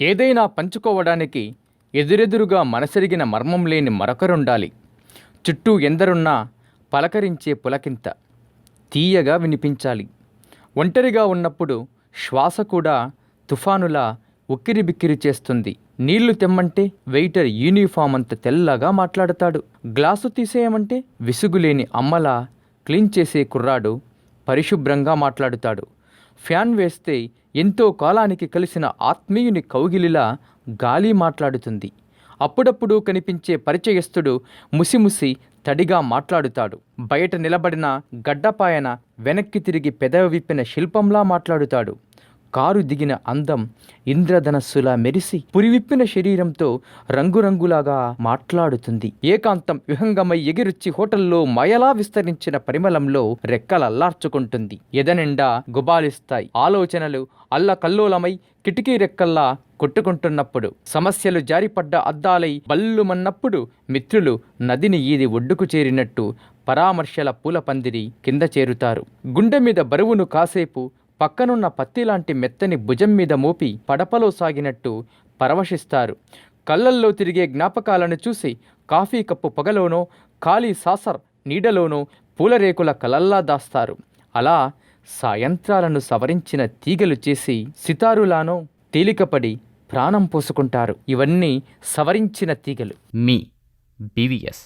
ఏదైనా పంచుకోవడానికి ఎదురెదురుగా మనసెరిగిన మర్మం లేని మరొకరుండాలి. చుట్టూ ఎందరున్నా పలకరించే పులకింత తీయగా వినిపించాలి. ఒంటరిగా ఉన్నప్పుడు శ్వాస కూడా తుఫానులా ఉక్కిరిబిక్కిరి చేస్తుంది. నీళ్ళు తెమ్మంటే వెయిటర్ యూనిఫామ్ అంత తెల్లగా మాట్లాడతాడు. గ్లాసు తీసేయమంటే విసుగులేని అమ్మలా క్లీన్ చేసే కుర్రాడు పరిశుభ్రంగా మాట్లాడుతాడు. ఫ్యాన్ వేస్తే ఎంతో కాలానికి కలిసిన ఆత్మీయుని కౌగిలిలా గాలి మాట్లాడుతుంది. అప్పుడప్పుడు కనిపించే పరిచయస్తుడు ముసిముసి తడిగా మాట్లాడుతాడు. బయట నిలబడిన గడ్డపాయన వెనక్కి తిరిగి పెదవి విప్పిన శిల్పంలా మాట్లాడుతాడు. కారు దిగిన అందం ఇంద్రధనస్సులా మెరిసి పురివిప్పిన శరీరంతో రంగురంగులాగా మాట్లాడుతుంది. ఏకాంతం విహంగమై ఎగిరొచ్చి హోటల్లో మయలా విస్తరించిన పరిమళంలో రెక్కలల్లార్చుకుంటుంది ఎదనిండా గుబాలిస్తాయి. ఆలోచనలు అల్లకల్లోలమై కిటికీ రెక్కల్లా కొట్టుకుంటున్నప్పుడు సమస్యలు జారిపడ్డ అద్దాలై బల్లుమన్నప్పుడు మిత్రులు నదిని ఈది ఒడ్డుకు చేరినట్టు పరామర్శల పూల పందిరి కింద చేరుతారు. గుండె మీద బరువును కాసేపు పక్కనున్న పత్తిలాంటి మెత్తని భుజం మీద మోపి పడపలో సాగినట్టు పరవశిస్తారు. కళ్ళల్లో తిరిగే జ్ఞాపకాలను చూసి కాఫీ కప్పు పొగలోనో ఖాళీ సాసర్ నీడలోనో పూలరేకుల కలల్లా దాస్తారు. అలా సాయంత్రాలను సవరించిన తీగలు చేసి సితారులానో తేలికపడి ప్రాణం పోసుకుంటారు. ఇవన్నీ సవరించిన తీగలు. మీ బీవీఎస్